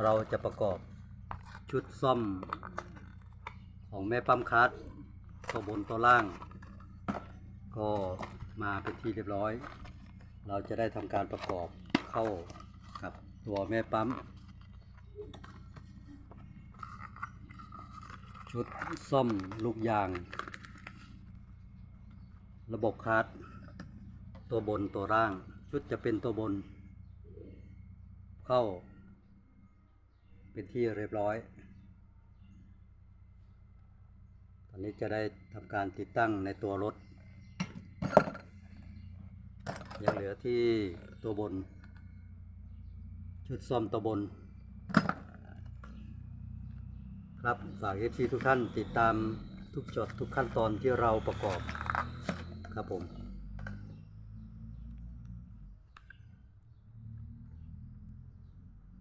เราจะประกอบชุดซ่อมของแม่ปั๊มคัสตัวบนตัวล่าง ก็มาเป็นที่เรียบร้อย เราจะได้ทำการประกอบเข้ากับตัวแม่ปั๊ม ชุดซ่อมลูกยาง ระบบคัสตัวบนตัวล่าง ชุดจะเป็นตัวบนเข้า เป็นที่เรียบร้อย ตอนนี้จะได้ทำการติดตั้งในตัวรถ ยังเหลือที่ตัวบน ชุดซ่อมตัวบน ครับฝาก FC ทุกท่านติดตามทุกจดทุกขั้นตอนที่เราประกอบครับผม